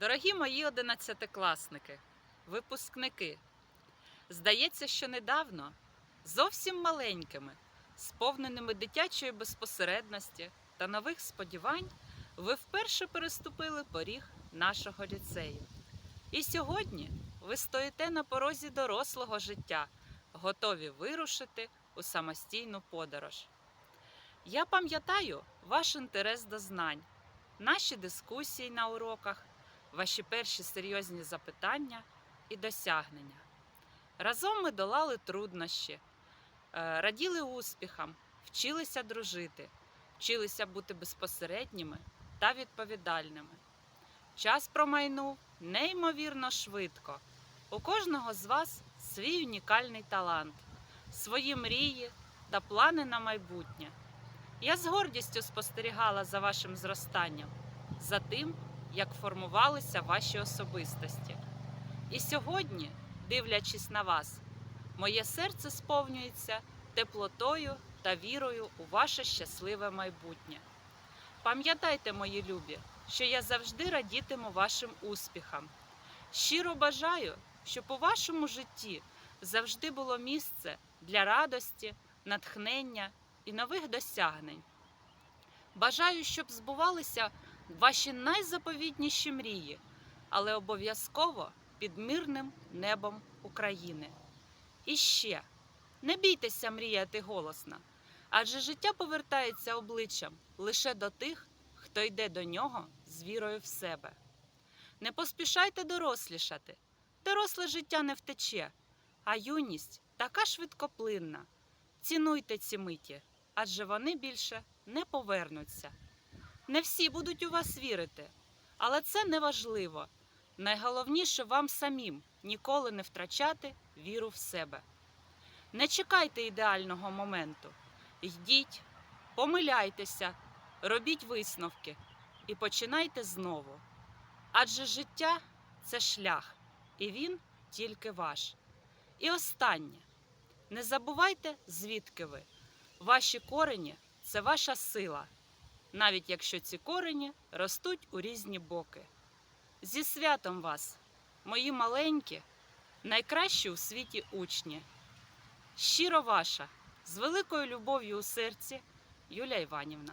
Дорогі мої одинадцятикласники, випускники, здається, що недавно, зовсім маленькими, сповненими дитячої безпосередності та нових сподівань, ви вперше переступили поріг нашого ліцею. І сьогодні ви стоїте на порозі дорослого життя, готові вирушити у самостійну подорож. Я пам'ятаю ваш інтерес до знань, наші дискусії на уроках, ваші перші серйозні запитання і досягнення. Разом ми долали труднощі, е, раділи успіхам, вчилися дружити, вчилися бути безпосередніми та відповідальними. Час промайнув неймовірно швидко. У кожного з вас свій унікальний талант, свої мрії та плани на майбутнє. Я з гордістю спостерігала за вашим зростанням, за тим, як формувалися ваші особистості. І сьогодні, дивлячись на вас, моє серце сповнюється теплотою та вірою у ваше щасливе майбутнє. Пам'ятайте, мої любі, що я завжди радітиму вашим успіхам. Щиро бажаю, щоб у вашому житті завжди було місце для радості, натхнення і нових досягнень. Бажаю, щоб збувалися ваші найзаповітніші мрії, але обов'язково під мирним небом України. І ще не бійтеся мріяти голосно, адже життя повертається обличчям лише до тих, хто йде до нього з вірою в себе. Не поспішайте дорослішати. Доросле життя не втече, а юність така швидкоплинна. Цінуйте ці миті, адже вони більше не повернуться. Не всі будуть у вас вірити, але це не важливо. Найголовніше вам самим ніколи не втрачати віру в себе. Не чекайте ідеального моменту. Йдіть, помиляйтеся, робіть висновки і починайте знову. Адже життя це шлях, і він тільки ваш. І останнє. Не забувайте, звідки ви. Ваші корені це ваша сила, навіть якщо ці корені ростуть у різні боки. Зі святом вас, мої маленькі, найкращі у світі учні. Щиро ваша, з великою любов'ю у серці, Юлія Іванівна.